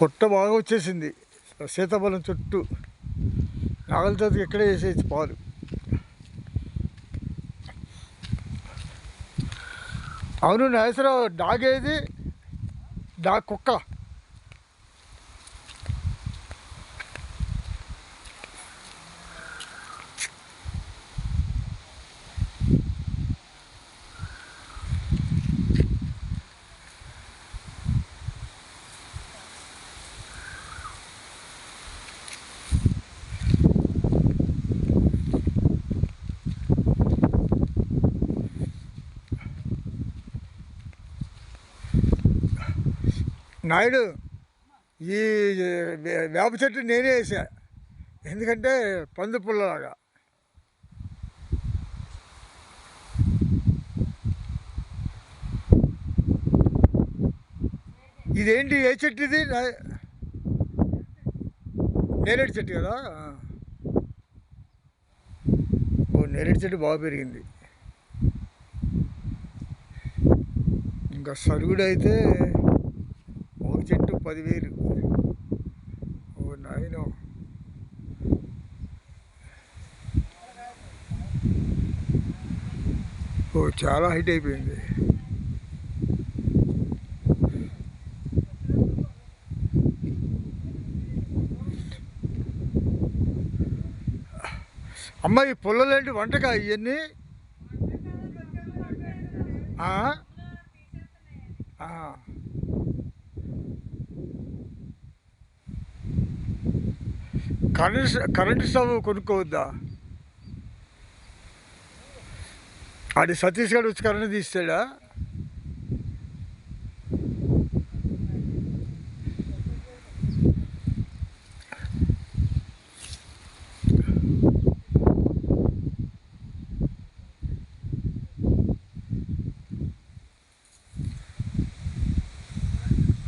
పొట్ట బాగా వచ్చేసింది. సీతాఫలం చుట్టూ. నాగలతో ఇక్కడే వేసేది పాలు. అవును నాగేశ్వరరావు డాగేది డా కుక్క. నాయుడు ఈ వేప చెట్టు నేనే వేసా. ఎందుకంటే పందు పుల్లలాగా. ఇదేంటి ఏ చెట్టు ఇది? నా- నేరేడు చెట్టు కదా? ఓ నేరేడు చెట్టు బాగా పెరిగింది. ఇంకా సరుగుడు అయితే పదివేలు. ఓ నాయనో. ఓ చాలా హైట్ అయిపోయింది. అమ్మాయి పుల్లలేంటి వంటకా ఇవన్నీ ఆ? ఆ. కరెంట్ కరెంటు స్టవ్ కొనుక్కోవద్దా? అది సతీష్ గారు వచ్చి కరెంట్ తీస్తాడా?